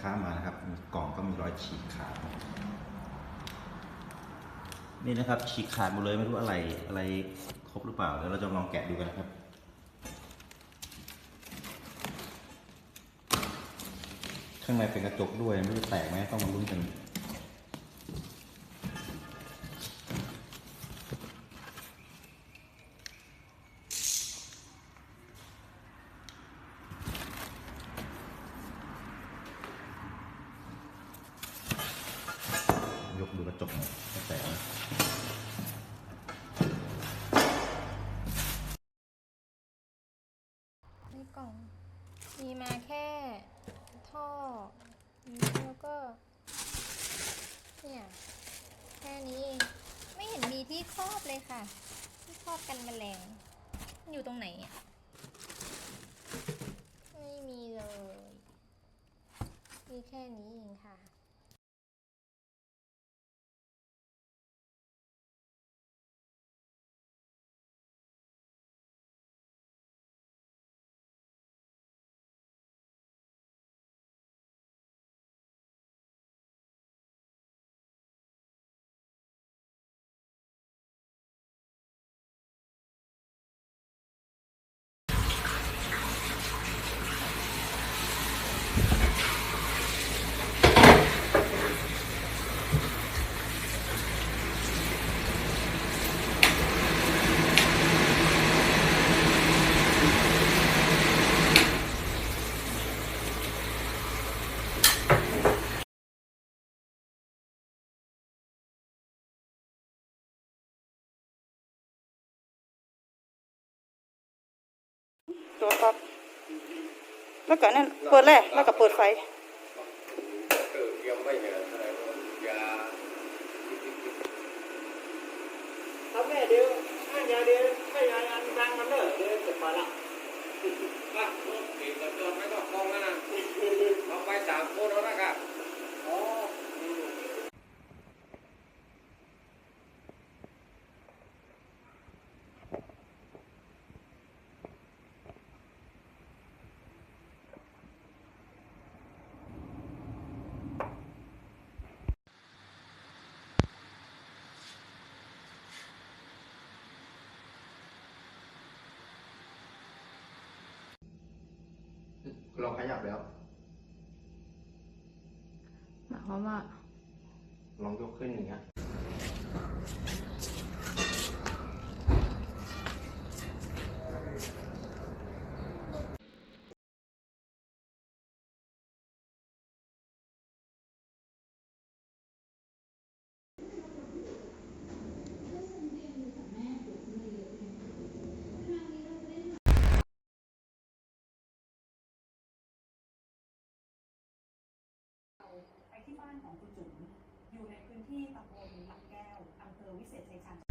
ค้ามานะครับ มีกล่องก็มีรอยฉีกขาดนี่นะครับฉีกขาดหมดเลยไม่รู้อะไรอะไรครบหรือเปล่าเดี๋ยวเราจะลองแกะดูกันนะครับข้างในเป็นกระจกด้วยไม่รู้แตกไหมต้องมาลุ้นกัน ยกดูกระจกหน่ยแตกนะในกล่องมีมาแค่ท่อ แล้วก็ เนี่ย แค่นี้เองไม่เห็นมีที่ครอบเลยค่ะ ที่ครอบกันแมลงมันอยู่ตรงไหนอะไม่มีเลย มีแค่นี้เองค่ะ ตัวก๊อกแล้วก็นั่นเปิดแรกแล้วก็เปิดไฟถ้าแม่เดียวถ้ยาเดียวถ้ยาอันดังมันเถอะเดียวจะไปละ อะปีกกระจกไม่ก็กองแล้วนะเอาไปสามคนแล้วนะครับ อ๋อ ลองขยับแล้วหมายความว่าลองยกขึ้นอย่างเงี้ย อวิเศษชัยชาญ